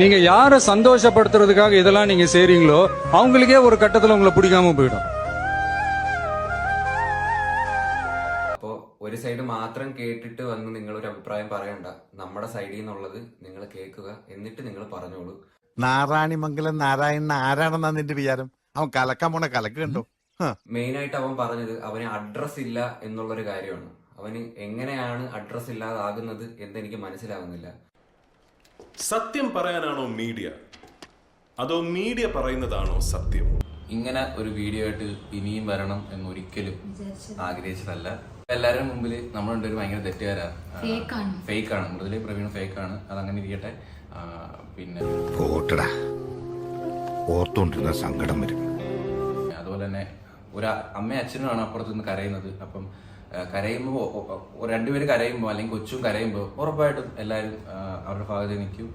நீங்க யாரை சந்தோஷப்படுத்துறதுக்காக இதெல்லாம் நீங்க செய்றீங்களோ அவங்களுக்கே ஒரு கட்டத்துல உங்களை பிடிக்காம போயிடும் അപ്പോൾ ഒരു സൈഡ് മാത്രം കേട്ടിട്ട് വന്ന് നിങ്ങൾ ഒരു അഭിപ്രായം പറയണ്ട നമ്മുടെ സൈഡിൽ നിന്നുള്ളത് നിങ്ങൾ കേൾക്കുക എന്നിട്ട് നിങ്ങൾ പറഞ്ഞോളൂ നാരായണിമംഗലം നാരായണൻ ആരാണെന്നാ നിന്റെ വിചാരം അവൻ കലക്കാൻ പോണ കലക്ക് കണ്ടോ ഹ. മെയിൻ ആയിട്ട് അവൻ പറഞ്ഞത് അവന് അഡ്രസ് ഇല്ല എന്നുള്ളൊരു കാര്യമാണ് അവന് എങ്ങനെയാണ് അഡ്രസ് ഇല്ലാതാകുന്നത് എന്ന് എനിക്ക് മനസ്സിലാവുന്നില്ല സത്യം പറയാനാണോ മീഡിയ? അതോ മീഡിയ പറയുന്നതാണോ സത്യം? ഇങ്ങനെ ഒരു വീഡിയോ ആയിട്ട് ഇനിയും വരണം എന്ന് ഒരിക്കലും ആഗ്രഹിച്ചതല്ല. എല്ലാവരുടെ മുമ്പിൽ നമ്മൾ രണ്ടുപേരും ഭയങ്കര തെറ്റുകാരാണ് ഫേക്ക് ആണ് മൃദുലി പ്രവീൺ ഫേക്ക് ആണ് അതങ്ങനെ ഇരിക്കട്ടെ. പിന്നെ പോട്ടടാ. ഓർത്തോണ്ടിരുന്ന സങ്കടം വരും. അതുപോലെ തന്നെ ഒരു അമ്മയും അച്ഛനുമാണ് അപ്പുറത്ത് നിന്ന് കരയുന്നത്. അപ്പം കരയുമ്പോൾ രണ്ടുപേര് കരയുമ്പോൾ അല്ലെങ്കിൽ കൊച്ചും കരയുമ്പോൾ ഉറപ്പായിട്ടും എല്ലാവരും അവരുടെ ഭാഗത്ത് നിൽക്കും.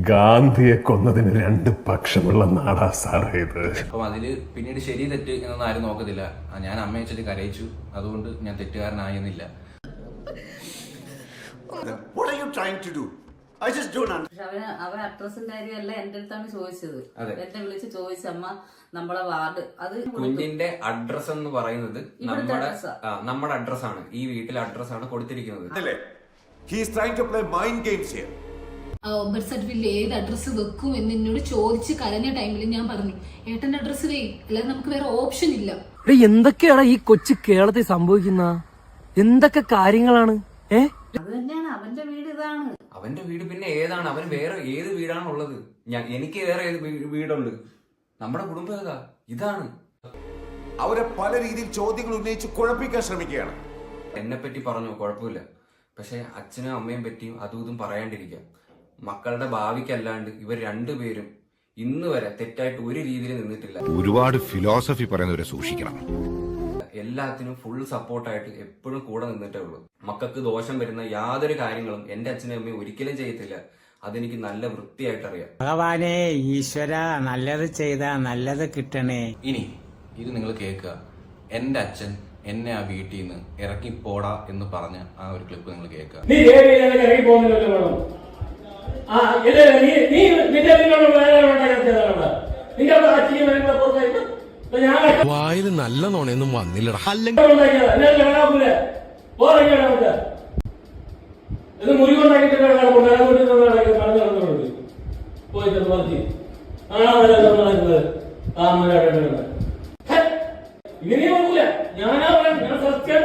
ഗാന്ധിയെ കൊന്നതിന് രണ്ട് പക്ഷമുള്ള നാടാ സാറേ ഇത്. അപ്പം അതിൽ പിന്നീട് ശരി തെറ്റ് എന്നൊന്നും ആരും നോക്കത്തില്ല. ഞാൻ അമ്മയെ വെച്ചിട്ട് കരയിച്ചു. അതുകൊണ്ട് ഞാൻ തെറ്റുകാരനായെന്നില്ല. What are you trying to do? പക്ഷെ അവന് അവൻ അഡ്രസ്സിന്റെ കാര്യമല്ല എന്റെ അടുത്താണ് ചോദിച്ചത്. എന്നെ വിളിച്ച് ചോദിച്ചമ്മ നമ്മളെ വാർഡ് അത് കുഞ്ഞിന്റെ അഡ്രസ് എന്ന് പറയുന്നത് നമ്മുടെ നമ്മുടെ അഡ്രസ് ആ. ആ, നമ്മുടെ അഡ്രസ്സാണ് ഈ വീട്ടിലെ കൊടുത്തിരിക്കുന്നത്. mind games here. ബർത്ത് സർട്ടിഫിക്കറ്റിൽ ഏത് അഡ്രസ്സ് വെക്കും എന്ന് എന്നോട് ചോദിച്ച് കരഞ്ഞ ടൈമിൽ ഞാൻ പറഞ്ഞു ഏട്ടന്റെ അഡ്രസ്സ് വേ അല്ലാതെ നമുക്ക് വേറെ ഓപ്ഷൻ ഇല്ല. എന്തൊക്കെയാണ് എന്തൊക്കെയാടാ ഈ കൊച്ചു കേരളത്തിൽ സംഭവിക്കുന്ന? എന്തൊക്കെ കാര്യങ്ങളാണ്? ഏ? അത് തന്നെയാണ് അവന്റെ വീട് ഇതാണ്. അവന്റെ വീട് പിന്നെ ഏതാണ്? അവന് വേറെ ഏത് വീടാണ് ഉള്ളത്? ഞാൻ എനിക്ക് വേറെ ഏത് വീടുണ്ട്? നമ്മുടെ കുടുംബം ഏതാ? ഇതാണ്. അവരെ പല രീതിയിൽ ചോദ്യങ്ങൾ ഉന്നയിച്ച് കുഴപ്പിക്കാൻ ശ്രമിക്കുകയാണ്. എന്നെ പറ്റി പറഞ്ഞു കുഴപ്പമില്ല. പക്ഷെ അച്ഛനും അമ്മയും പറ്റിയും അതും ഇതും പറയാണ്ടിരിക്കാം. മക്കളുടെ ഭാവിക്കല്ലാണ്ട് ഇവർ രണ്ടുപേരും ഇന്ന് വരെ തെറ്റായിട്ട് ഒരു രീതിയിൽ നിന്നിട്ടില്ല. ഒരുപാട് ഫിലോസഫി പറയുന്നവരെ സൂക്ഷിക്കണം. എല്ലാത്തിനും ഫുൾ സപ്പോർട്ടായിട്ട് എപ്പോഴും കൂടെ നിന്നിട്ടേ ഉള്ളൂ. മക്കൾക്ക് ദോഷം വരുന്ന യാതൊരു കാര്യങ്ങളും എന്റെ അച്ഛനും അമ്മയും ഒരിക്കലും ചെയ്യത്തില്ല അതെനിക്ക് നല്ല വൃത്തിയായിട്ട് അറിയാം ഭഗവാനെ ഈശ്വര നല്ലത് ചെയ്ത നല്ലത് കിട്ടണേ. ഇനി ഇത് നിങ്ങൾ കേൾക്കുക. എന്റെ അച്ഛൻ എന്നെ ആ വീട്ടിൽ നിന്ന് ഇറക്കി പോടാ എന്ന് പറഞ്ഞ ആ ഒരു ക്ലിപ്പ് നിങ്ങൾ കേൾക്കുക. നീ ഇറങ്ങി പോകുന്നില്ലല്ലോ ആ നീ നീ നിന്റെ നിന്നോട് വേറെ നിന്റെ അച്ഛനും പുറത്തായിട്ട് വായിൽ നല്ല നോണയൊന്നും വന്നില്ലടാ അല്ലെങ്കിൽ ഇങ്ങനെ ഞാനാ പറയാം ഞാൻ സത്യം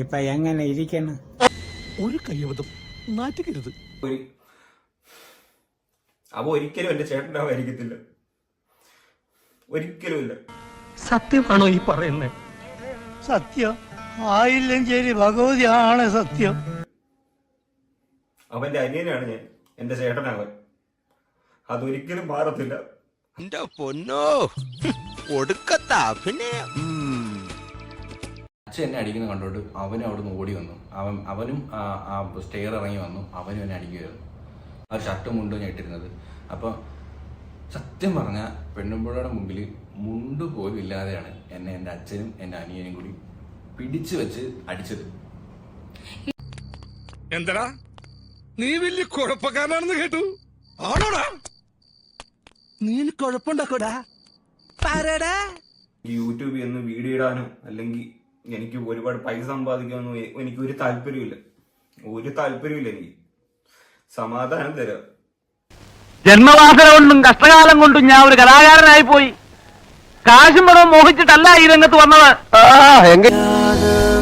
ഇപ്പൊ എങ്ങനെ ഇരിക്കണം ഒരു കൈവതം നാറ്റുകരുത് ഒരു അവ ഒരിക്കലും എന്റെ ചേട്ടനാവായിരിക്കത്തില്ല ഒരിക്കലും ഇല്ല. സത്യമാണോ ഈ പറയുന്നത് സത്യം. ആയില്ലെങ്കിൽ ശരി ഭഗവതി ആണ് സത്യം. അവന്റെ അനിയനാണ് ഞാൻ എന്റെ ചേട്ടനാവൻ. അതൊരിക്കലും മാറത്തില്ല. എന്റെ പൊന്നോ ഒടുക്കത്താ പിന്നെ അച്ഛൻ എന്നെ അടിക്കുന്ന കണ്ടോട്ട് അവനും അവിടുന്ന് ഓടി വന്നു. അവൻ അവനും ആ ആ സ്റ്റെയർ ഇറങ്ങി വന്നു. അവനും എന്നെ അടിക്കുമായിരുന്നു ആ ഷർട്ട് മുണ്ടും ഞാൻ ഇട്ടിരുന്നത് അപ്പം സത്യം പറഞ്ഞ പെണ്ണുമ്പുഴയുടെ മുമ്പിൽ മുണ്ട് പോലും ഇല്ലാതെയാണ് എന്നെ എന്റെ അച്ഛനും എന്റെ അനിയനും കൂടി പിടിച്ചു വെച്ച് അടിച്ചത്. എന്തടാ? നീ വലിയ കുഴപ്പക്കാരനാണെന്ന് കേട്ടു. ആണോടാ? നീ കുഴപ്പമുണ്ടാക്കൂടാ പറടാ യൂട്യൂബിൽ നിന്ന് വീഡിയോ ഇടാനോ അല്ലെങ്കിൽ എനിക്ക് ഒരുപാട് പൈസ സമ്പാദിക്കാനോ എനിക്ക് ഒരു താല്പര്യമില്ല ഒരു താല്പര്യമില്ല എനിക്ക്. സമാധാനം തരാം. ജന്മവാസന കൊണ്ടും കഷ്ടകാലം കൊണ്ടും ഞാൻ ഒരു കലാകാരനായി പോയി. കാശും പണവും മോഹിച്ചിട്ടല്ല ഈ രംഗത്ത് വന്നത്.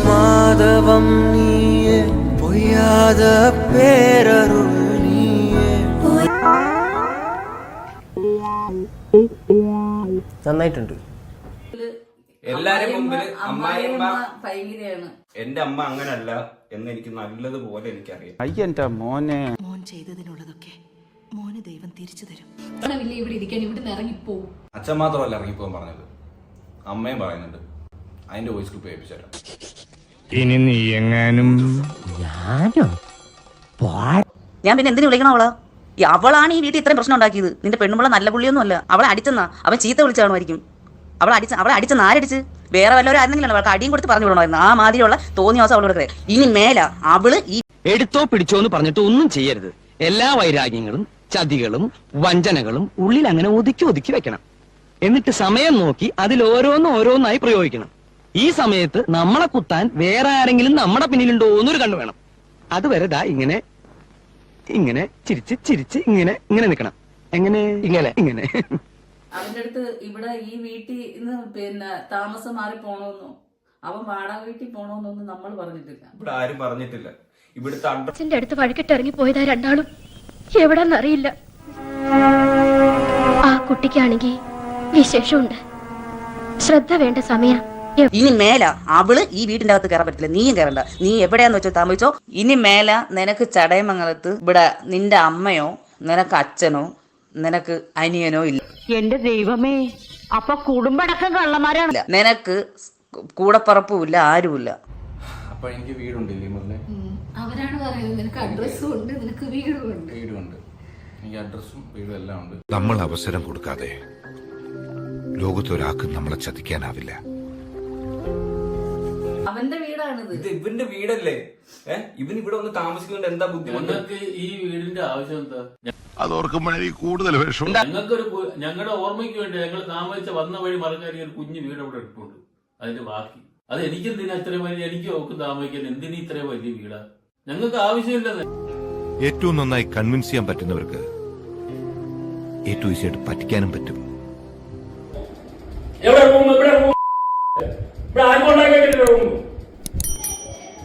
മാധവം നീയെ പൊയ്യാത പേരരുൾ നന്നായിട്ടുണ്ട്. എല്ലാരും മുമ്പിൽ ഭയങ്കരയാണ്. എന്റെ അമ്മ അങ്ങനല്ല എന്ന് എനിക്ക് നല്ലതുപോലെ എനിക്കറിയാം. അയ്യന്റെ മോനെ. മോൻ ചെയ്തതിനുള്ളതൊക്കെ മോന് ദൈവം തിരിച്ചു തരും. ഇവിടെ ഇരിക്കാൻ? ഇവിടെ നിന്ന് ഇറങ്ങിപ്പോവും. അച്ഛൻ മാത്രമല്ല ഇറങ്ങിപ്പോകാൻ പറഞ്ഞത്. അമ്മയും പറയുന്നുണ്ട്. അതിന്റെ വോയിസ് ക്ലിപ്പ് ഏൽപ്പിച്ചു തരാം ഇനി നീ എങ്ങാനും ഞാൻ പിന്നെ എന്തിനു വിളിക്കണം അവളെ? ഈ അവളാണ് ഈ വീട്ടിൽ ഇത്രയും പ്രശ്നം ഉണ്ടാക്കിയത്. നിന്റെ പെണ്ണുമ്പള നല്ല പുള്ളിയൊന്നും അല്ല അവളെ അടിച്ചെന്നാ. അവൻ ചീത്ത വിളിച്ചാണുമായിരിക്കും അവളെ അടിച്ച അവളെ അടിച്ചെന്ന്? ആരടിച്ച്? വേറെ വല്ലവരും ആയിരുന്നെങ്കിലും അവൾക്ക് അടിയും കൊടുത്ത് പറഞ്ഞു വിടണമായിരുന്നു ആ മാതിരിയുള്ള തോന്നിയ ദിവസം അവളോട് ഇനി മേല അവൾ ഈ എടുത്തോ പിടിച്ചോ എന്ന് പറഞ്ഞിട്ട് ഒന്നും ചെയ്യരുത്. എല്ലാ വൈരാഗ്യങ്ങളും ചതികളും വഞ്ചനകളും ഉള്ളിൽ അങ്ങനെ ഒതുക്കി ഒതുക്കി വെക്കണം. എന്നിട്ട് സമയം നോക്കി അതിൽ ഓരോന്ന് ഓരോന്നായി പ്രയോഗിക്കണം. ഈ സമയത്ത് നമ്മളെ കുത്താൻ വേറെ ആരെങ്കിലും നമ്മുടെ പിന്നിലുണ്ടോ എന്നൊരു കണ്ണു വേണം. അതുവരെ ദാ ഇങ്ങനെ ഇങ്ങനെ ചിരിച്ച് ചിരിച്ച് ഇങ്ങനെ ഇങ്ങനെ നിൽക്കണം. എങ്ങനെ? ഇങ്ങനെ. ഇങ്ങനെ. അവന്റെ അടുത്ത് ഇവിടെ ഈ വീട്ടിൽ നിന്ന് പിന്നെ താമസം മാറി പോണോന്നോ അവൻ വാടക വീട്ടിൽ പോണോന്നൊന്നും നമ്മൾ പറഞ്ഞിട്ടില്ല. ഇവിടെ ആരും പറഞ്ഞിട്ടില്ല. ഇവിടുത്തെ അച്ഛന്റെ അടുത്ത് വഴിക്കിട്ട് ഇറങ്ങി പോയതാ രണ്ടാളും. എവിടാന്നറിയില്ല ആ കുട്ടിക്കാണെങ്കിൽ വിശേഷമുണ്ട്. ശ്രദ്ധ വേണ്ട സമയം. ഇനി മേല അവൾ ഈ വീടിന്റെ അകത്ത് കയറാൻ പറ്റില്ല നീയും കയറണ്ട. നീ എവിടെയാന്ന് വെച്ചോ താമസിച്ചോ ഇനി മേല നിനക്ക് ചടയമംഗലത്ത് ഇവിടെ നിന്റെ അമ്മയോ നിനക്ക് അച്ഛനോ നിനക്ക് അനിയനോ ഇല്ല. എന്റെ ദൈവമേ അപ്പൊ കുടുംബടക്കം കള്ളന്മാരാണ്. നിനക്ക് കൂടപ്പറപ്പും ഇല്ല ആരുമില്ല. അപ്പൊ എനിക്ക് വീടുണ്ടല്ലേ മുതലേ അവരാണ് പറയുന്നത് നിനക്ക് അഡ്രസ്സും ഉണ്ട് നിനക്ക് വീടും ഉണ്ട് വീടുണ്ട് എനിക്ക് അഡ്രസ്സും വീടും എല്ലാം ഉണ്ട്. നമ്മൾ അവസരം കൊടുക്കാതെ ലോകത്തൊരാൾക്കും നമ്മളെ ചതിക്കാനാവില്ല. അവന്റെ വീടാണിത്. ഇത് ഇവന്റെ വീടല്ലേ? ഏഹ് ഇവൻ ഇവിടെ ഒന്ന് താമസിക്കുന്നുണ്ട്. എന്താ ബുദ്ധിമുട്ട് ഞങ്ങൾക്ക് ഈ വീടിന്റെ ആവശ്യം എന്താ? അത് ഓർക്കുമ്പോഴേ കൂടുതൽ വിഷമം. ഞങ്ങൾക്കൊരു കു- ഞങ്ങളുടെ ഓർമ്മയ്ക്ക് വേണ്ടി ഞങ്ങൾ താമസിച്ച വന്ന വഴി മറക്കാരി ഒരു കുഞ്ഞു വീട് അവിടെ ഇട്ടുണ്ട് അതിന്റെ ബാക്കി. അത് എനിക്കെന്തിനാ ഇത്രയും വലിയ എനിക്ക് ഓക്ക് താമസിക്കാൻ എന്തിനാ ഇത്രയും വലിയ വീടാ? ഞങ്ങൾക്ക് ആവശ്യമില്ലെന്ന്. ഏറ്റവും നന്നായി കൺവിൻസ് ചെയ്യാൻ പറ്റുന്നവർക്ക് ഏറ്റവും ഈസിയായിട്ട് പറ്റിക്കാനും പറ്റും. എവിടെ റൂം? ഇവിടെ റൂം? ഇവിടെ ആർക്കുണ്ടാക്കിയിട്ടില്ല റൂം.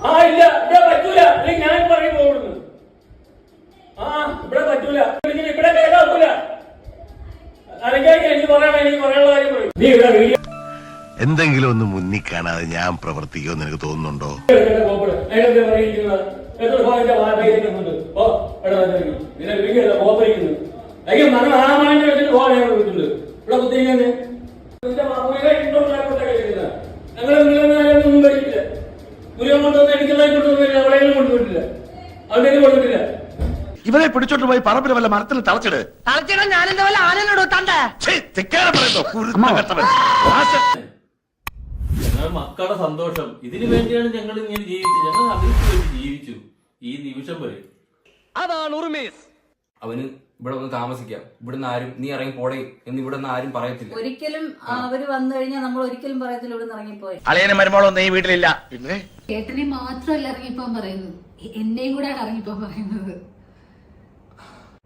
ആ ഇല്ല ഇവിടെ പറ്റൂല. അല്ലെങ്കിൽ ഞാൻ പറയും പോകുന്നു ആ ഇവിടെ പറ്റൂല. ഇങ്ങനെ ഇവിടെ കേൾക്കാക്കൂല അല്ലെങ്കിൽ എനിക്ക് പറയാൻ എനിക്ക് പറയാനുള്ള കാര്യം പറയും. നീ ഇവിടെ വീഡിയോ എന്തെങ്കിലും ഒന്ന് മുന്നിൽ കാണാതെ ഞാൻ പ്രവർത്തിക്കുമെന്ന് എനിക്ക് തോന്നുന്നുണ്ടോ? എത്ര ഭാഗത്തെ? ഓ, എടാ, എടാ. നിന്നെ വിളിക്കരുത്, പോപ്പരിക്കുന്നു. അയ്യോ, മരണം ആ മാനിനെ വെച്ചിട്ട് പോകാൻ ഞങ്ങൾ വിളിച്ചിട്ടുണ്ട്. ഇവിടെ കൊണ്ടുവന്ന് കൊണ്ടുവന്നില്ല, കൊണ്ടുപോയിട്ടില്ല. കൊടുത്തിട്ടില്ല ഇവനെ പിടിച്ചോണ്ട് പോയി പറമ്പിൽ വല്ല മരത്തിൽ തളച്ചിട് തളച്ചിടാൻ ഞാനെന്താ വല്ല ആനോടോ തണ്ടേ ഞങ്ങൾ മക്കളുടെ സന്തോഷം. ഇതിനു വേണ്ടിയാണ് ഞങ്ങൾ ഇങ്ങനെ ജീവിച്ചത്. ഞങ്ങൾ അതിനു വേണ്ടി ജീവിച്ചു. ഈ നിമിഷം വരെ. അതാണ് ഉറുമേസ്. അവന് ഇവിടെ വന്ന് താമസിക്കാം. ഇവിടുന്ന് ആരും നീ ഇറങ്ങി പോടേ എന്ന് ഇവിടെ നിന്ന് ആരും പറയത്തില്ല. ഒരിക്കലും അവർ വന്നു കഴിഞ്ഞാൽ നമ്മൾ ഒരിക്കലും പറയത്തില്ല ഇവിടെ ഇറങ്ങിപ്പോയി. അളിയനും മരുമോളൊന്നും ഈ വീട്ടിലില്ല. പിന്നെ? ചേട്ടനെ മാത്രമല്ല ഇറങ്ങിപ്പോൻ പറയുന്നത്. എന്നെയും കൂടെയാണ് ഇറങ്ങിപ്പോൻ പറയുന്നത്.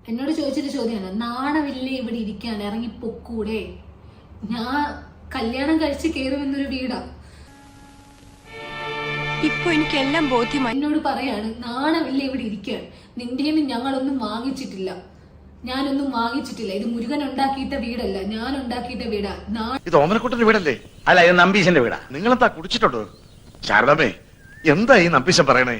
എന്നോട് ചോദിച്ചൊരു ചോദ്യമാണ്. നാണമില്ലേ ഇവിടെ ഇരിക്കാൻ? ഇറങ്ങി പൊക്കൂടെ ഞാൻ കല്യാണം കഴിച്ച് കേറുമെന്നൊരു വീടാ. ഇപ്പൊ എനിക്ക് എല്ലാം ബോധ്യമായി. എന്നോട് പറയാണ് നാണമില്ല ഇവിടെ ഇരിക്കുകയാണ് നിന്റെ ഞങ്ങളൊന്നും വാങ്ങിച്ചിട്ടില്ല. ഞാനൊന്നും വാങ്ങിച്ചിട്ടില്ല. ഇത് മുരുകൻ ഉണ്ടാക്കിയിട്ട വീടല്ല. ഞാൻ ഉണ്ടാക്കിയിട്ട വീടാ. ഇത് ഓമനക്കുട്ടന്റെ വീടല്ലേ? അല്ല ഇത് നമ്പീശന്റെ വീടാ. നിങ്ങളെന്താ കുടിച്ചിട്ടുണ്ടോ? ശാരദമ്മേ എന്താ ഈ നമ്പീശൻ പറയണേ?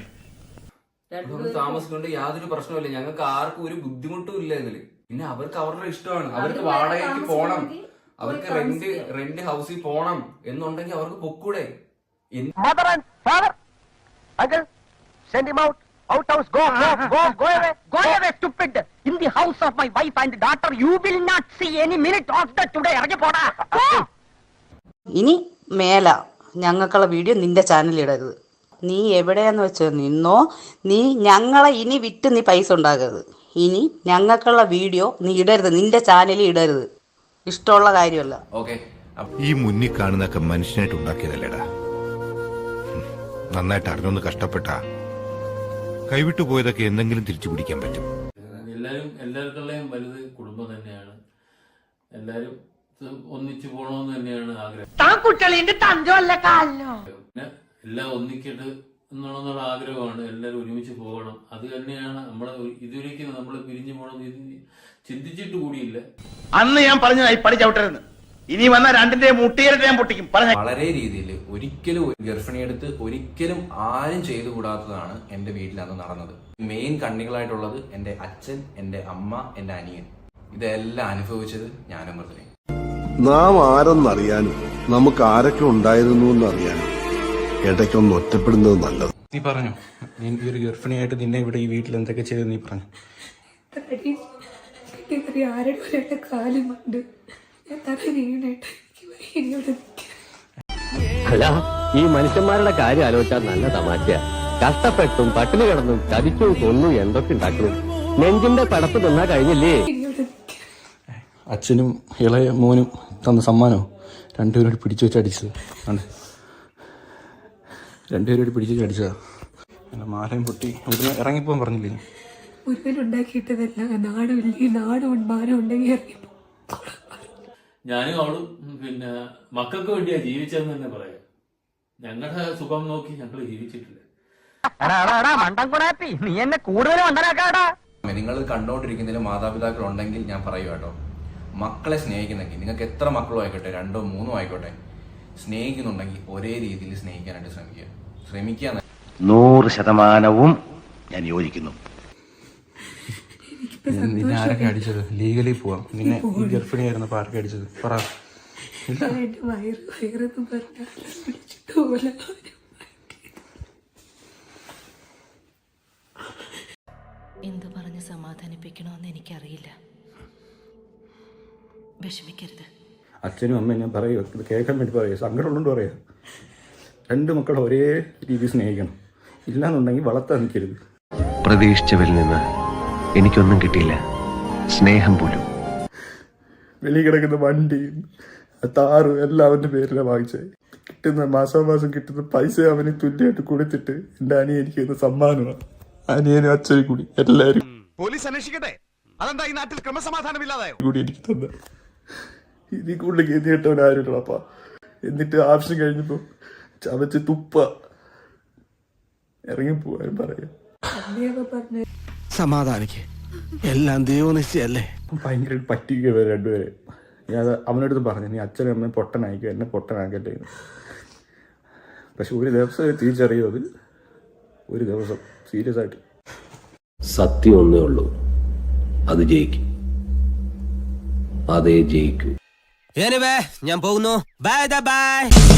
താമസിക്കൊണ്ട് യാതൊരു പ്രശ്നമില്ല ഞങ്ങൾക്ക് ആർക്കും ഒരു ബുദ്ധിമുട്ടും ഇല്ല ഇതിൽ. പിന്നെ അവർക്ക് അവരുടെ ഇഷ്ടമാണ്. അവർക്ക് വാടകയ്ക്ക് പോണം. അവർക്ക് റെന്റ്. റെന്റ് ഹൗസിൽ പോണം എന്നുണ്ടെങ്കിൽ അവർക്ക് പൊക്കൂടെ. എന്ത് mother and father uncle send him out out house go go go go away go away stupid in the house of my wife and daughter you will not see any minute of the today ഇറങ്ങി പോടാ. ഇനി മേല ഞങ്ങൾക്കുള്ള video നിന്റെ ചാനലിൽ ഇടരുത്. നീ എവിടെയാന്ന് വെച്ചോ നിന്നോ നീ ഞങ്ങളെ ഇനി വിറ്റ് നീ പൈസ ഉണ്ടാക്കരുത്. ഇനി ഞങ്ങൾക്കുള്ള വീഡിയോ നീ ഇടരുത് നിന്റെ ചാനലിൽ ഇടരുത്. ഇഷ്ടമുള്ള കാര്യമല്ല. ഓക്കെ ഈ മുന്നിൽ കാണുന്നൊക്കെ മനുഷ്യനായിട്ട് ഉണ്ടാക്കിയതല്ലേടാ. നന്നായിട്ട് അറിഞ്ഞൊന്ന് കഷ്ടപ്പെട്ട കൈവിട്ടു പോയതൊക്കെ എന്തെങ്കിലും തിരിച്ചു പിടിക്കാൻ പറ്റും. എല്ലാവരും എല്ലാവർക്കുള്ളയും വലുത് കുടുംബം തന്നെയാണ്. എല്ലാരും ഒന്നിച്ചു പോകണമെന്ന് തന്നെയാണ് ആഗ്രഹം. എല്ലാം ഒന്നിക്കട്ട് എന്നുള്ള ആഗ്രഹമാണ് എല്ലാരും ഒരുമിച്ച് പോകണം. അത് തന്നെയാണ് നമ്മളെ ഇതുവരേക്കും നമ്മൾ പിരിഞ്ഞു പോകണം ഇത് ചിന്തിച്ചിട്ട് കൂടിയില്ല. അന്ന് ഞാൻ പറഞ്ഞതായി പടി ചവിട്ടരുന്ന് ഇനി വന്ന രണ്ടിന്റെ മുട്ടിയിലിട്ട് ഞാൻ പൊട്ടിക്കും. പറഞ്ഞ വളരെ രീതിയിൽ ഒരിക്കലും ഒരു ഗർഭിണിയെടുത്ത് ഒരിക്കലും ആരും ചെയ്തു കൂടാത്തതാണ് എന്റെ വീട്ടിൽ അന്ന് നടന്നത്. മെയിൻ കണ്ണികളായിട്ടുള്ളത് എന്റെ അച്ഛൻ എന്റെ അമ്മ എന്റെ അനിയൻ. ഇതെല്ലാം അനുഭവിച്ചത് ഞാനും മൃതനെ നാം ആരെന്നറിയാനും നമുക്ക് ആരൊക്കെ ഉണ്ടായിരുന്നു എന്നറിയാനും ഇടയ്ക്കൊന്ന് ഒറ്റപ്പെടുന്നത് നല്ലത്. നീ പറഞ്ഞു. നീ ഈ ഒരു ഗർഭിണിയായിട്ട് നിന്നെ ഇവിടെ ഈ വീട്ടിൽ എന്തൊക്കെ ചെയ്തു നീ പറഞ്ഞു. ആരുടെ കാലുമുണ്ട്? അല്ല ഈ മനുഷ്യന്മാരുടെ കാര്യം ആലോചിച്ചാൽ നല്ല തമാശ കഷ്ടപ്പെട്ടും പട്ടിണി കിടന്നും ചതിച്ചും കൊന്നും എന്തൊക്കെ ഉണ്ടാക്കുന്നു? നെഞ്ചിന്റെ പടപ്പ് തിന്നാ കഴിഞ്ഞില്ലേ? അച്ഛനും ഇളയ മോനും തന്ന സമ്മാനോ? രണ്ടുപേരോട് പിടിച്ചു വെച്ച് അടിച്ചത്. ആണ് രണ്ടുപേരും പിടിച്ചു വെച്ച് അടിച്ചതാ. എന്റെ മാലയും പൊട്ടി ഇവിടുന്ന് ഇറങ്ങിപ്പോകാൻ പറഞ്ഞില്ലേ? ഉണ്ടാക്കിയിട്ടതല്ല നാടുമില്ലേ നാടും മാനം ഉണ്ടെങ്കിൽ ഇറങ്ങിപ്പോ ഞാനും അവളും പിന്നെ മക്കൾക്ക് വേണ്ടിയാ ജീവിച്ചതെന്ന് തന്നെ പറയാം. ഞങ്ങളുടെ സുഖം നോക്കി ഞങ്ങൾ ജീവിച്ചിട്ടില്ല. നീ എന്നെ കൂടുതൽ നിങ്ങൾ കണ്ടുകൊണ്ടിരിക്കുന്നതിൽ മാതാപിതാക്കൾ ഉണ്ടെങ്കിൽ ഞാൻ പറയൂ കേട്ടോ. മക്കളെ സ്നേഹിക്കുന്നെങ്കിൽ നിങ്ങൾക്ക് എത്ര മക്കളും ആയിക്കോട്ടെ രണ്ടോ മൂന്നോ ആയിക്കോട്ടെ സ്നേഹിക്കുന്നുണ്ടെങ്കിൽ ഒരേ രീതിയിൽ സ്നേഹിക്കാനായിട്ട് ശ്രമിക്കുക. ശ്രമിക്കുക നൂറ് ശതമാനവും ഞാൻ യോജിക്കുന്നു. നിന്നെ ആരൊക്കെ അടിച്ചത്? ലീഗലി പോവാം. നിന്നെ ഈ ഗർഭിണിയായിരുന്നപ്പോൾ ആരൊക്കെ അടിച്ചത്. പറ. എന്തു പറഞ്ഞ് സമാധാനിപ്പിക്കണമെന്ന് എനിക്കറിയില്ല. വിഷമിക്കരുത്. അച്ഛനും അമ്മയും ഞാൻ പറയുക ഇത് കേൾക്കാൻ വേണ്ടി പറയുക സങ്കടമുള്ളതുകൊണ്ട് പറയുക രണ്ട് മക്കളെ ഒരേ രീതിയിൽ സ്നേഹിക്കണം. ഇല്ലാന്നുണ്ടെങ്കിൽ വളർത്താൻ നിൽക്കരുത്. പ്രതീക്ഷിച്ചവരിൽ നിന്ന് എനിക്കൊന്നും കിട്ടിയില്ല. സ്നേഹം പോലും. വെളി കിടക്കുന്ന വണ്ടി താറും എല്ലാം അവന്റെ പേരിലാണ് വാങ്ങിച്ചത്. കിട്ടുന്ന മാസാമാസം കിട്ടുന്ന പൈസ അവന് തുല്യമായിട്ട് കൊടുത്തിട്ട് എന്റെ അനിയൻ എനിക്ക് തന്ന സമ്മാനമാണ് അനിയനും അച്ഛനും കൂടി എല്ലാരും. പോലീസ് അന്വേഷിക്കട്ടെ? അതെന്താ ഈ നാട്ടിൽ ക്രമസമാധാനമില്ലാതായോ? കൂടി എനിക്ക് തന്ന. ഇതിൽ കൂടുതൽ ഗതി കിട്ടവൻ അപ്പ എന്നിട്ട് ആവശ്യം കഴിഞ്ഞപ്പോ ചവച്ച് തുപ്പ. ഇറങ്ങി പോവാൻ പറയാം സമാധാനിക്ക്. എല്ലാം ദൈവനിശ്ചയല്ലേ ഭയങ്കര പറ്റിക്കുക രണ്ടുപേരെ. ഞാൻ അത് അവനടുത്ത് പറഞ്ഞു. നീ അച്ഛനും അമ്മയും പൊട്ടനായിക്കോ എന്നെ പൊട്ടനാക്കട്ടെ. പക്ഷെ ഒരു ദിവസം തിരിച്ചറിയുമത് ഒരു ദിവസം. സീരിയസ് ആയിട്ട്. സത്യം ഒന്നേ ഉള്ളൂ. അത് ജയിക്കും. അതേ ജയിക്കൂ. ഞാൻ പോകുന്നു. Bye bye